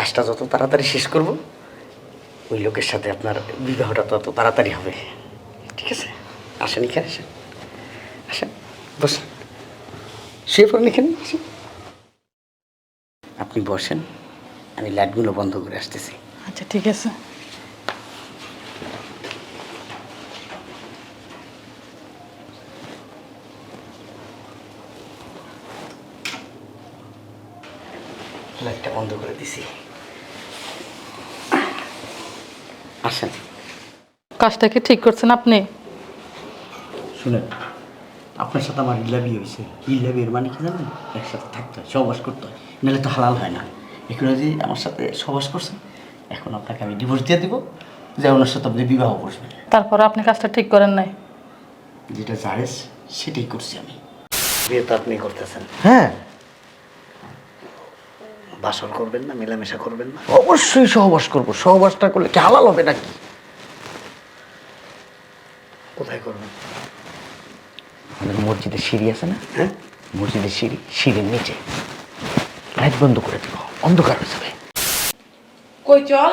কাজটা যত তাড়াতাড়ি শেষ করব, ওই লোকের সাথে আপনার বিবাহটা তত তাড়াতাড়ি হবে। ঠিক আছে? আসেন এখানে, আসেন। আসেন, বসেন। শুয়ে পড়েন এখানে। আপনি বসেন, আমি লাইটগুলো বন্ধ করে আসতেছি। আচ্ছা ঠিক আছে লাইটটা বন্ধ করে দিছি আসেন কাজটা কি ঠিক করছেন আপনি? শুনেন আপনার সাথে আমার ইল্লাবি হয়েছে। ইল্লাবি এর মানে কি জানেন? একসাথে থাকতে হয় সহবাস করতে হয়। নাহলে তো হালাল হয় না। এখানে যে আমার সাথে সহবাস করছেন এখন আপনাকে আমি ডিভোর্স দিয়ে দিব যে ওনার সাথে আপনি বিবাহ করবেন। তারপর আপনি কাজটা ঠিক করেন নাই? যেটা জায়েজ সেটাই করছি আমি। বিয়ে তো আপনি করতেছেন। হ্যাঁ। বাসর করবেন না মেলামেশা করবেন না? অবশ্যই সহবাস করব। সহবাসটা করলে কি হালাল হবে নাকি? কোথায় করবেন? আমাদের মসজিদের সিঁড়ি আছে না? হ্যাঁ? মসজিদের সিঁড়ি সিঁড়ির নিচে। লাইট বন্ধ করে দেবো অন্ধকার হয়ে যাবে। কই চল?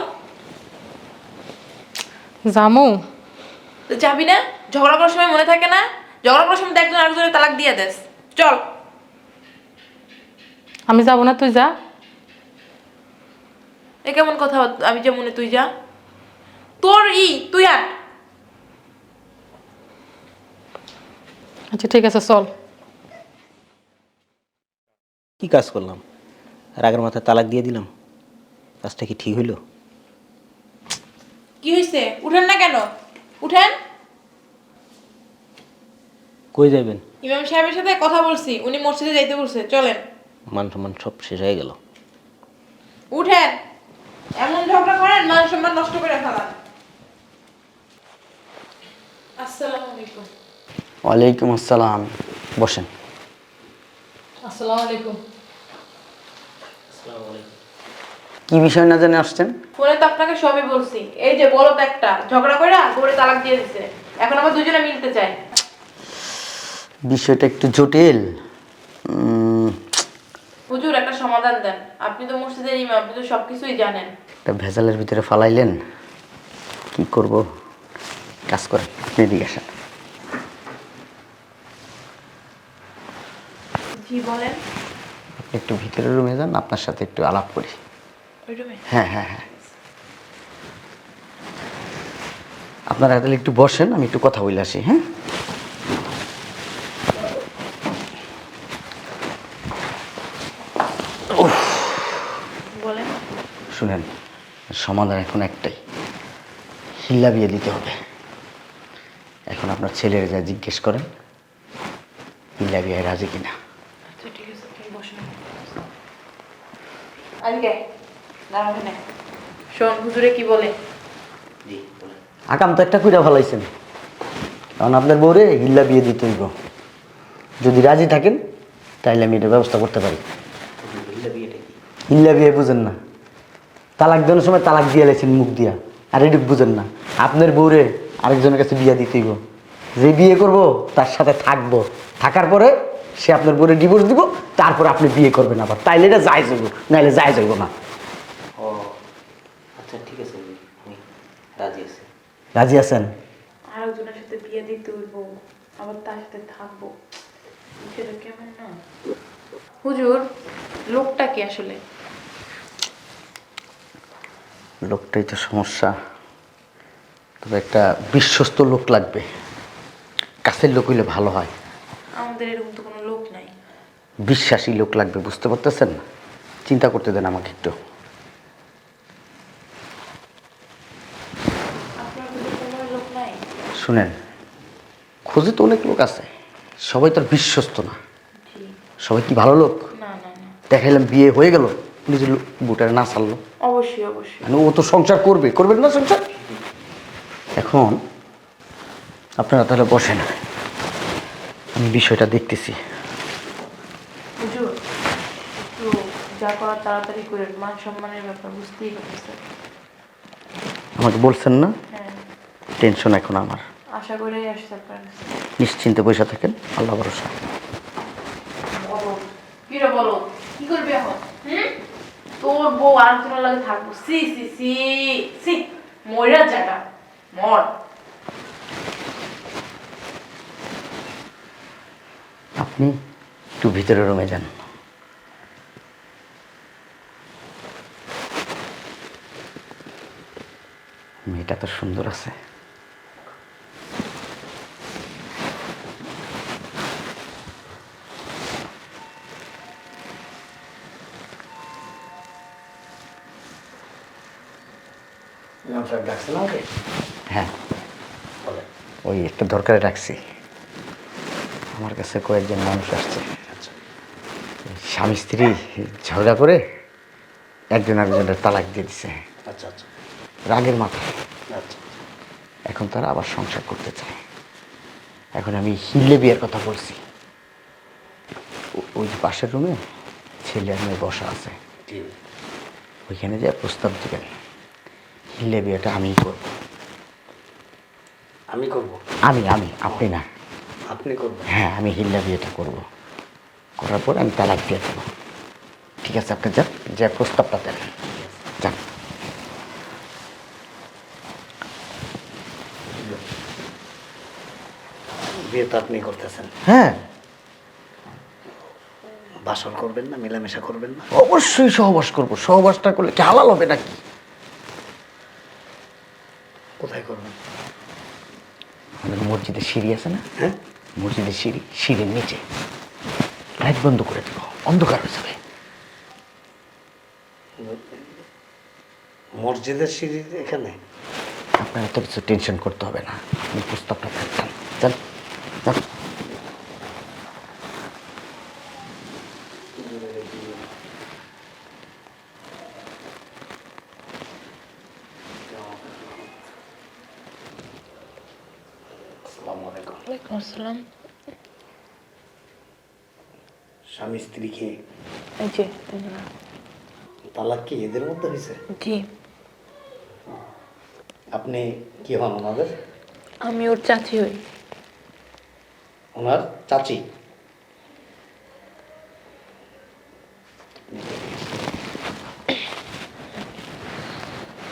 জামু। তো যাবি না? ঝগড়া করার সময় মনে থাকে না? ঝগড়া করার সময় তো একজন আরেকজনের তালাক দিয়ে দেস। চল। আমি যাব না তুই যা। এ কেমন কথা? আমি যে মনে তুই যা। তোর ই তুই আট আচ্ছা ঠিক আছে চল। কি কাজ করলাম? রাগের মাথায় তালাক দিয়ে দিলাম? কাজটা কি ঠিক হইল? কি হয়েছে উঠেন না কেন? উঠেন। কই যাবেন ইমাম সাহেবের সাথে কথা বলছি উনি মসজিদে যাইতে বলছে চলেন। মান সম্মান সব শেষ হয়ে গেল। উঠেন। এমন ঝগড়া করেন মান সম্মান নষ্ট করে ফেলান। আসসালামু আলাইকুম। ওয়ালাইকুম আসসালাম। বসেন। আসসালামু আলাইকুম কি বিষয় না জানে আসছেন? ফোনে তো আপনাকে সবই বলছি। এই যে বলো তো একটা ঝগড়া করে গড়ে তালাক দিয়ে দিছে। এখন আবার দুজনে মিলতে চায় বিষয়টা একটু জটিল। হুজুর একটা সমাধান দেন। আপনি তো মসজিদের ইমাম আপনি তো সবকিছুই জানেন। একটা ভেজালের ভিতরে ফালাইলেন। কি করব? কাজ করেন। আপনি এদিকে আসেন। জি বলেন? আপনি একটু ভিতরের রুমে যান আপনার সাথে একটু আলাপ করি। ওই রুমে? হ্যাঁ হ্যাঁ হ্যাঁ। আপনারা তাহলে একটু বসেন আমি একটু কথা বলে আসি হ্যাঁ? বলেন। শুনেন সমাধান এখন একটাই। হিল্লা বিয়ে দিতে হবে। এখন আপনার ছেলের যা জিজ্ঞেস করেন হিল্লা বিয়ে রাজি কিনা আচ্ছা ঠিক আছে তুমি বসেন আজকে দাঁড়াও শোন হুজুরে কি বলে? আকাম তো একটা কইরা ফেলাইছেন। কারণ আপনার বউরে হিল্লা বিয়ে দিতে হইব। যদি রাজি থাকেন তাইলে আমি এটা ব্যবস্থা করতে পারি। হিল্লা বিয়ে বুঝেন না। তালাক দেওয়ার সময় তালাক দিয়ে লাইছেন মুখ দিয়া। আর এটুক বুঝেন না। আপনার বউরে আরেকজনের কাছে বিয়া দিতে হইব। যে বিয়ে করব তার সাথে থাকব। থাকার পরে সে আপনার বউরে ডিভোর্স দিব তারপর আপনি বিয়ে করবেন আবার। তাইলে এটা যাই যাইব নাইলে যাই যাইব না। ও আচ্ছা ঠিক আছে আমি রাজি আছি। রাজি আছেন? আরেকজনের সাথে বিয়ে দিতে হইব আবার তার সাথে থাকব। সেটা কেমন না? হুজুর লোকটা কি আসলে? লোকটাই তো সমস্যা। তবে একটা বিশ্বস্ত লোক লাগবে। কাছের লোক হইলে ভালো হয়। আমাদের এরকম তো কোনো বিশ্বাসী লোক লাগবে বুঝতে পারতেছেন? চিন্তা করতে দেন আমাকে একটু। শুনেন খোঁজে তো অনেক লোক আছে সবাই তো আর বিশ্বস্ত না। সবাই কি ভালো লোক? দেখাইলাম বিয়ে হয়ে গেল নিজের বুটারে না ছাড়লো। অবশ্যই অবশ্যই। মানে ও তো সংসার করবে করবেন না সংসার? এখন আপনারা তাহলে বসেন। আমি বিষয়টা দেখতেছি হুজুর একটু যা করার তাড়াতাড়ি করে মান সম্মানের ব্যাপার বুঝতেই পারতেছে আমাকে বলছেন না? হ্যাঁ। টেনশন এখন আমার। আশা করেই আসছে আপনার কাছে। নিশ্চিন্তে বসে থাকেন আল্লাহ ভরসা। বলো। কিরে বলো? কি করবি এখন? হুম? তোর বউ আরেকজনের লাগে থাকব। সি সি সি সি। ময়রা জায়গা। মর। আপনি একটু ভিতরে রুমে যান। মেয়েটা তো সুন্দর আছে। হ্যাঁ। ওই একটা দরকারে রাখছি আমার কাছে কয়েকজন মানুষ আসছে। স্বামী স্ত্রী ঝগড়া করে একজন আরেকজনের তালাক দিয়ে দিছে। আচ্ছা আচ্ছা। রাগের মাথায় আচ্ছা। এখন তারা আবার সংসার করতে চায়। এখন আমি হিলে বিয়ের কথা বলছি। ওই যে পাশের রুমে ছেলে আর মেয়ে বসা আছে। ওইখানে যে প্রস্তাব দিবেন। হিলে বিয়েটা আমিই করব। আমি করব? আমি আমি আপনি না। আপনি করবেন? হ্যাঁ আমি হিল্লা বিয়েটা করব। করার পর আমি তালাক দিয়ে দেবো। ঠিক আছে আপনি যান যে প্রস্তাবটা দেন। বিয়ে তো আপনি করতেছেন। হ্যাঁ। বাসর করবেন না মেলামেশা করবেন না? অবশ্যই সহবাস করব। সহবাসটা করলে কি হালাল হবে নাকি? কোথায় করবেন? আমাদের মসজিদের সিঁড়ি আছে না? হ্যাঁ? মসজিদের সিঁড়ি সিঁড়ির নিচে। লাইট বন্ধ করে দেবো অন্ধকার হয়ে যাবে। মসজিদের সিঁড়ি এখানে? আপনার এত কিছু টেনশন করতে হবে না। আপনি প্রস্তাবটা যান আসসালামু স্বামী স্ত্রীকে যে তালাক কি এদের মধ্যে হয়েছে জি। আপনি কি হন ওনাদের? আমি ওর চাচি হই। ওনার চাচি।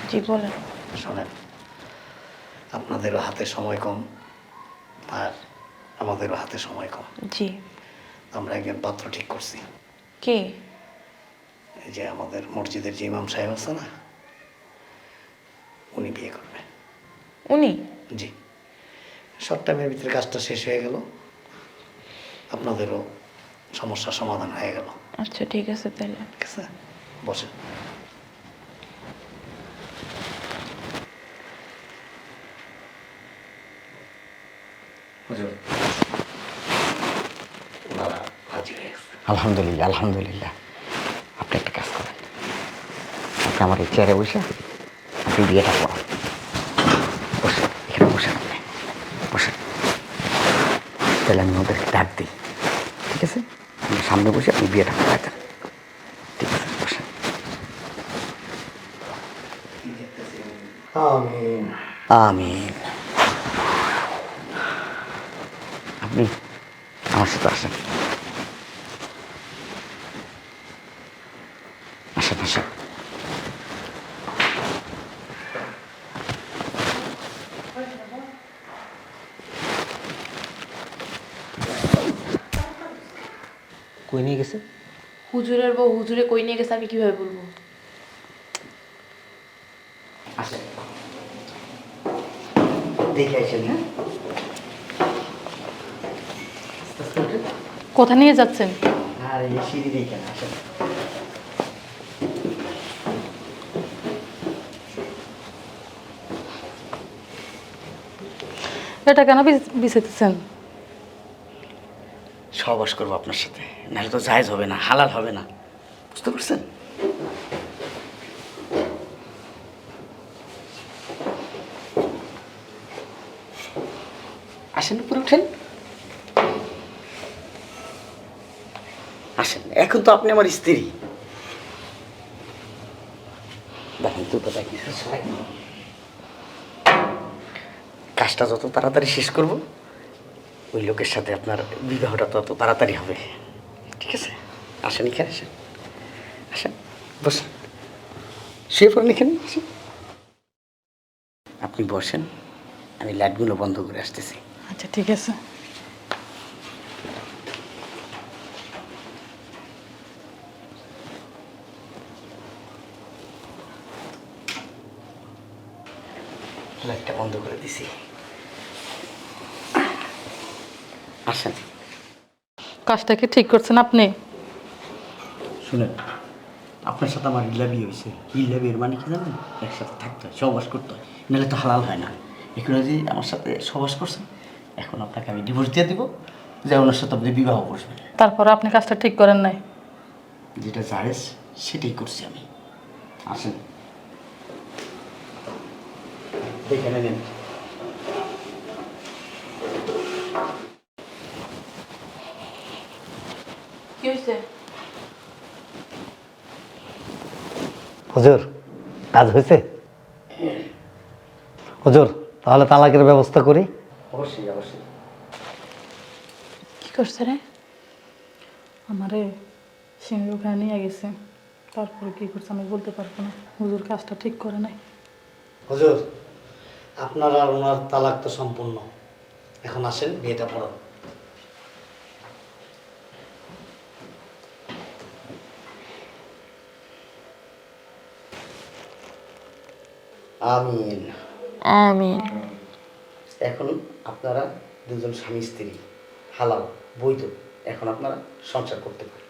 জি বলেন। শোনেন আপনাদেরও হাতে সময় কম আর আমাদেরও হাতে সময় কম। জি। আমরা একজন পাত্র ঠিক করছি। কে? এই যে আমাদের মসজিদের যে ইমাম সাহেব আছে না উনি বিয়ে করবে। উনি? জি। শর্ট টাইমের ভিতরে কাজটা শেষ হয়ে গেল। আপনাদেরও সমস্যার সমাধান হয়ে গেল। আচ্ছা ঠিক আছে তাহলে। ঠিক আছে? গেছে আলহামদুলিল্লাহ আলহামদুলিল্লাহ। আপনি একটা কাজ করেন। আপনি আমার এই চেয়ারে বসে আপনি বিয়েটা করান। বসেন এখানে বসেন আপনি। বসেন। তাহলে আমি ওদেরকে ডাক দিই। সামনে বসে আপনি বিয়েটা করাই দেন। ঠিক আছে বসেন। আমিন। আপনি আমার সাথে আসেন। আসেন আসেন। কই নিয়ে গেছে। হুজুরের বউ হুজুরে কই নিয়ে গেছে আমি কীভাবে বলব? আসেন দেখে আসেন হ্যাঁ। কোথায় নিয়ে যাচ্ছেন? আর এই সিঁড়ি দেখেন আসেন। এটা কেন বিছ- বিছাইতেছেন সহবাস করব আপনার সাথে। নাহলে তো জায়েজ হবে না, হালাল হবে না। বুঝতে পারছেন? আসেন উপরে উঠেন। আসেন, এখন তো আপনি আমার স্ত্রী। দেখেন, দুটো কাজটা যত তাড়াতাড়ি শেষ করব ওই লোকের সাথে আপনার বিবাহটা তত তাড়াতাড়ি হবে। ঠিক আছে? আসেন এখানে আসেন। আসেন বসেন। শুয়ে পড়েন এখানে। আপনি বসেন আমি লাইটগুলো বন্ধ করে আসতেছি। আচ্ছা ঠিক আছে। লাইটটা বন্ধ করে দিছি। আসেন। কাজটা কি ঠিক করছেন আপনি? শুনেন আপনার সাথে আমার হিল্লা হয়েছে। হিল্লা বিয়ের মানে কি জানেন? একসাথে থাকতে হয় সহবাস করতে হয় নাহলে তো হালাল হয় না। এখানে যে আমার সাথে সহবাস করছেন এখন আপনাকে আমি ডিভোর্স দিয়ে দিব যে ওনার সাথে আপনি বিবাহ করবেন। তারপর আপনি কাজটা ঠিক করেন নাই? যেটা জায়েজ সেটাই করছি আমি। আসেন। দেখে নেন। কি হয়েছে হুজুর কাজ হয়েছে? হুজুর তাহলে তালাকের ব্যবস্থা করি? অবশ্যই অবশ্যই। কি করছে রে? আমারে সিংহ নিয়ে গেছে। তারপরে কি করছে আমি বলতে পারব না। হুজুর কাজটা ঠিক করে নাই। হুজুর আপনার আর ওনার তালাক তো সম্পূর্ণ। এখন আসেন বিয়েটা পড়ান। আমিন। আমিন। এখন আপনারা দুজন স্বামী স্ত্রী হালাল বৈধ এখন আপনারা সংসার করতে পারেন।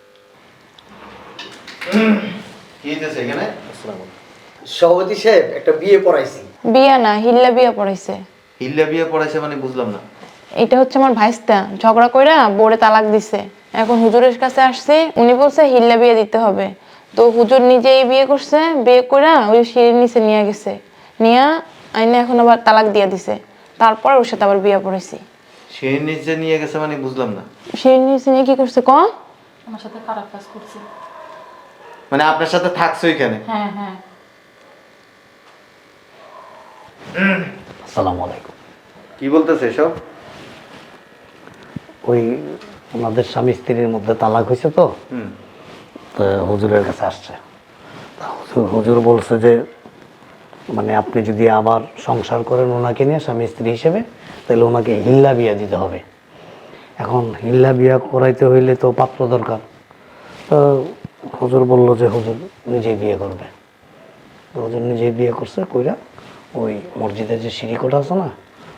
কি হইতেছে এখানে? সভাপতি সাহেব একটা বিয়ে পড়াইছি। বিয়া না হিল্লা বিয়া পড়াইছে। হিল্লা বিয়ে পড়াইছে মানে বুঝলাম না। এটা হচ্ছে আমার ভাইস্তা ঝগড়া কইরা বোরে তালাক দিছে। এখন হুজুরের কাছে আসছে উনি বলছে হিল্লা বিয়ে দিতে হবে। তো হুজুর নিজেই বিয়ে করছে বিয়ে কইরা ওই সিঁড়ির নিচে নিয়ে গেছে। নিয়া আইনে এখন আবার তালাক দিয়ে দিছে। তারপর ওর সাথে আবার বিয়ে পড়াইছি। সে নিচে নিয়ে গেছে মানে বুঝলাম না। সিঁড়ির নিচে নিয়ে কি করছে ক আমার সাথে খারাপ কাজ করছে। মানে আপনার সাথে থাকছো এখানে হ্যাঁ হ্যাঁ। আসসালামু আলাইকুম। কি বলতেছে সব ওই ওনাদের স্বামী স্ত্রীর মধ্যে তালাক হয়েছে তো। হুম। তো হুজুরের কাছে আসছে। হুজুর হুজুর বলছে যে মানে আপনি যদি আবার সংসার করেন ওনাকে নিয়ে স্বামী স্ত্রী হিসেবে, তাহলে ওনাকে হিল্লা বিয়া দিতে হবে। এখন হিল্লা বিয়া করাইতে হইলে তো পাত্র দরকার। তো হুজুর বলল যে হুজুর নিজেই বিয়ে করবে। হুজুর নিজেই বিয়ে করছে, কইরা ওই মসজিদের যে সিঁড়িকোটা আছে না,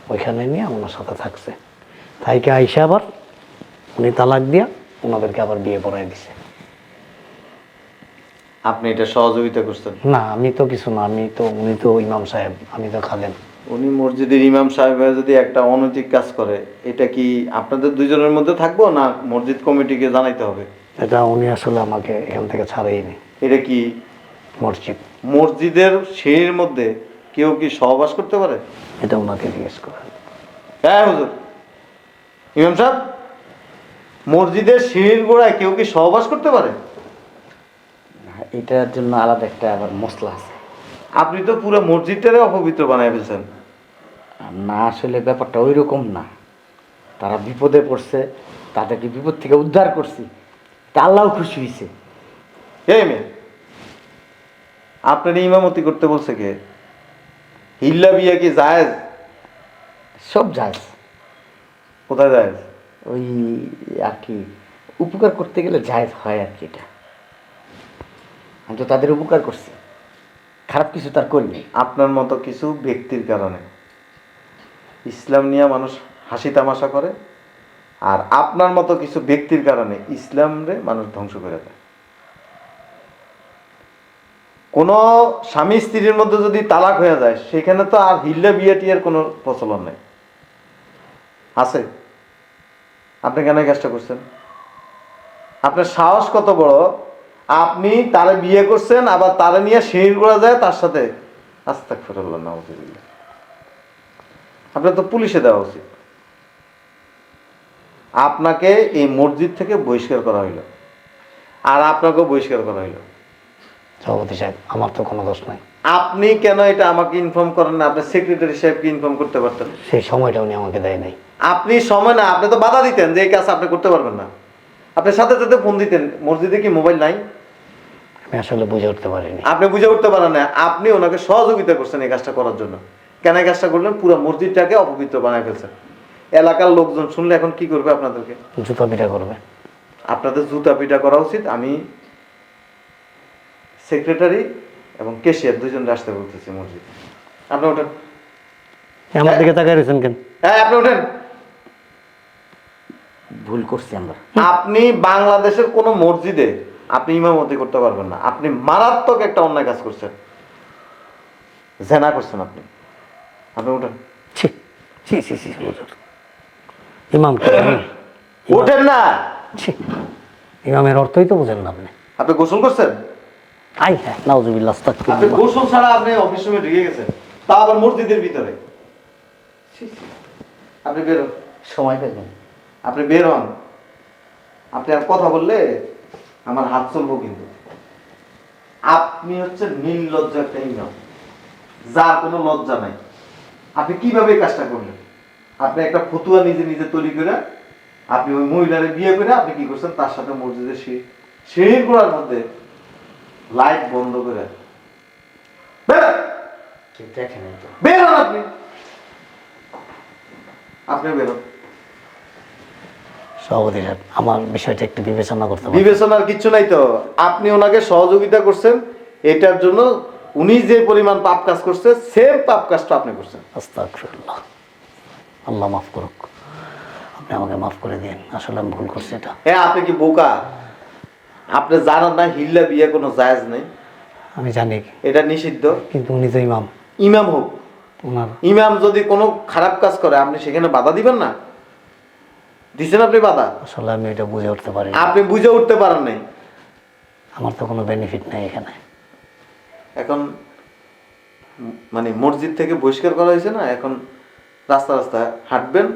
ওইখানে নিয়ে ওনার সাথে থাকছে। তাইকে আইসা আবার উনি তালাক দিয়া ওনাদেরকে আবার বিয়ে পড়াই দিছে। আপনি এটা সহযোগিতা করছেন? না আমি তো কিছু না আমি তো উনি তো ইমাম সাহেব আমি তো খালেন উনি মসজিদের ইমাম সাহেব যদি একটা অনৈতিক কাজ করে এটা কি আপনাদের দুজনের মধ্যে থাকব না মসজিদ কমিটিকে জানাইতে হবে? এটা উনি আসলে আমাকে এখান থেকে ছাড়াইনি। এটা কি? মসজিদ। মসজিদের সিঁড়ির মধ্যে কেউ কি সহবাস করতে পারে? এটা ওনাকে জিজ্ঞেস করেন। হ্যাঁ হুজুর। ইমাম সাহেব মসজিদের সিঁড়ির গোড়ায় কেউ কি সহবাস করতে পারে? এটার জন্য আলাদা একটা আবার মশলা আছে। আপনি তো পুরো মসজিদটারে অপবিত্র বানায় ফেলছেন। না আসলে ব্যাপারটা ওই রকম না। তারা বিপদে পড়ছে তাদেরকে বিপদ থেকে উদ্ধার করছি। তা আল্লাহ খুশি হয়েছে এই মেয়ে আপনার ইমামতি করতে বলছে কে? হিল্লা বিয়া কি জায়েজ? সব জায়জ। কোথায় জায়েজ? ওই আর কি উপকার করতে গেলে জায়েজ হয় আর কি এটা। আমি তো তাদের উপকার করছি। খারাপ কিছু তার করিনি আপনার মতো কিছু ব্যক্তির কারণে। ইসলাম নিয়ে মানুষ হাসি তামাশা করে, আর আপনার মতো কিছু ব্যক্তির কারণে ইসলামরে মানুষ ধ্বংস করে দেয়। কোনো স্বামী স্ত্রীর মধ্যে যদি তালাক হয়ে যায়, সেখানে তো আর হিল্লা বিয়া টিয়ার কোনো প্রচলন নেই। আছে। আপনি কেন কাজটা করছেন? আপনার সাহস কত বড়? আপনি তারে বিয়ে করছেন আবার তারে নিয়ে সিঁড়ি করা যায় তার সাথে। আস্তাক ফেরল্লা নাউজুবিল্লাহ। আপনার তো পুলিশে দেওয়া উচিত। আপনাকে এই মসজিদ থেকে বহিষ্কার করা হইল। আর আপনাকেও বহিষ্কার করা হইল। সভাপতি সাহেব আমার তো কোনো দোষ নাই। আপনি কেন এটা আমাকে ইনফর্ম করেন না? আপনার সেক্রেটারি সাহেবকে ইনফর্ম করতে পারতেন। সেই সময়টা উনি আমাকে দেয় নাই। আপনি সময় না আপনি তো বাধা দিতেন যে এই কাজ আপনি করতে পারবেন না। আপনি সাথে সাথে ফোন দিতেন মসজিদে কি মোবাইল নাই? আমি আসলে বুঝে উঠতে পারিনি। আপনি বুঝে উঠতে পারেন না আপনি ওনাকে সহযোগিতা করছেন এই কাজটা করার জন্য। কেন এই কাজটা করলেন? পুরো মসজিদটাকে অপবিত্র বানায় ফেলছেন। এলাকার লোকজন শুনলে এখন কি করবে আপনাদেরকে? জুতা পিঠা করবে। আপনাদের জুতা পিটা করা উচিত। আমি সেক্রেটারি এবং কেশিয়ার দুজনকে আসতে বলতেছি মসজিদ। আপনি ওঠেন। আমার দিকে তাকাই রয়েছেন কেন? হ্যাঁ আপনি ওঠেন। ভুল করছি আমরা। আপনি বাংলাদেশের কোনো মসজিদে আপনি ইমামতি করতে পারবেন না। আপনি মারাত্মক একটা অন্যায় কাজ করছেন। জেনা করছেন আপনি। আপনি উঠেন। ছি ছি ছি ছি হুজুর ইমাম কি? না। ইমামের অর্থই তো বুঝেন না আপনি। আপনি গোসল করছেন? আই হ্যাঁ নাউজুবিল্লাহ আপনি গোসল ছাড়া আপনি অফিস রুমে ঢুকে গেছেন। তা আবার মসজিদের ভিতরে। আপনি বেরোন সময় পেলেন। আপনি বের হন। আপনি আর কথা বললে আমার হাত চলবো কিন্তু। আপনি হচ্ছে নির্লজ্জ একটা ইমাম যার কোনো লজ্জা নাই। আপনি কীভাবে কাজটা করলেন? আপনি একটা ফতুয়া নিজে নিজে তৈরি করে আপনি ওই মহিলারে বিয়ে করে আপনি কি করছেন? তার সাথে মসজিদের সিঁড়ি সিঁড়ির গোড়ার মধ্যে লাইট বন্ধ করে। আপনি। আপনি বেরোন সভাপতি সাহেব আমার বিষয়টা একটু বিবেচনা করতে হবে বিবেচনার কিছু নাই তো। আপনি ওনাকে সহযোগিতা করছেন এটার জন্য উনি যে পরিমাণ পাপ কাজ করছে সেম পাপ কাজটা আপনি করছেন। আস্তাগফিরুল্লাহ। আল্লাহ মাফ করুক। আপনি আমাকে মাফ করে দিন আসলে আমি ভুল করছি এটা। হ্যাঁ আপনি কি বোকা? আপনি জানেন না হিল্লা বিয়ে কোনো জায়েজ নেই। আমি জানি। এটা নিষিদ্ধ। কিন্তু উনি তো ইমাম। ইমাম হোক। ওনার ইমাম যদি কোনো খারাপ কাজ করে আপনি সেখানে বাধা দিবেন না? দিচ্ছেন আপনি বাধা? আসলে আমি এটা বুঝে উঠতে পারি আপনি বুঝে উঠতে পারেন নাই। আমার তো কোনো বেনিফিট নেই এখানে। এখন মানে মসজিদ থেকে বহিষ্কার করা হয়েছে না এখন রাস্তা রাস্তা হাঁটবেন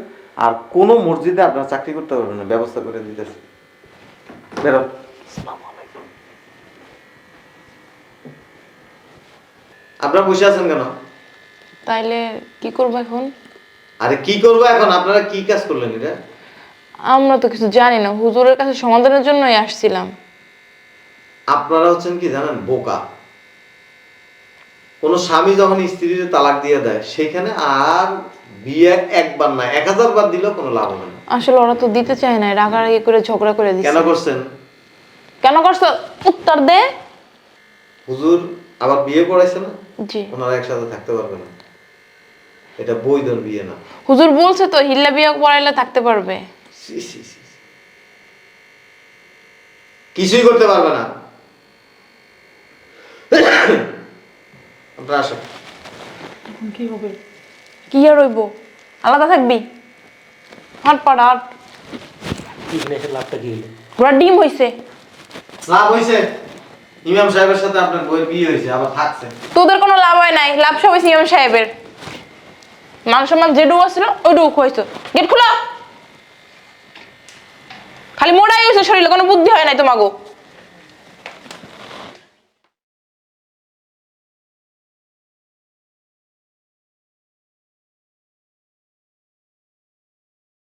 আর কোনো মসজিদে আপনার চাকরি করতে পারবেন না ব্যবস্থা করে দিতেছে। বেরো আপনারা বসে আছেন কেন? তাইলে কি করব এখন? আরে কি করব এখন? আপনারা কি কাজ করলেন এটা? আমরা তো কিছু জানি না হুজুরের কাছে সমাধানের জন্যই আসছিলাম। আপনারা হচ্ছেন কি জানেন বোকা। কোন স্বামী যখন স্ত্রীর তালাক দিয়ে দেয় সেখানে আর বিয়ে একবার না এক হাজার বার দিলেও কোনো লাভ হবে না। আসলে ওরা তো দিতে চায় না রাগারাগি করে ঝগড়া করে দিচ্ছে। কেন করছেন? কেন করছ? উত্তর দে। হুজুর আবার বিয়ে করাইছে না? জি। ওনারা একসাথে থাকতে পারবে না। এটা বৈধ বিয়ে না। হুজুর বলছে তো হিল্লা বিয়ে পড়াইলে থাকতে পারবে। কিছুই করতে পারবে না। আপনারা আসেন। কি হবে? কি আর রইব আলাদা থাকবি? হাট পাড়া হাট। ঘোড়া ডিম হইছে। লাভ হয়েছে ইমাম সাহেবের সাথে আপনার বইয়ের বিয়ে হয়েছে আবার থাকছে। তোদের কোনো লাভ হয় নাই। লাভ সব হয়েছে ইমাম সাহেবের। মান সম্মান যেটুকু আসছিল ওইটুকু হয়েছে গেট খোলা! খালি মোড়াই হয়েছে শরীরে কোনো বুদ্ধি হয় নাই তোমাগো।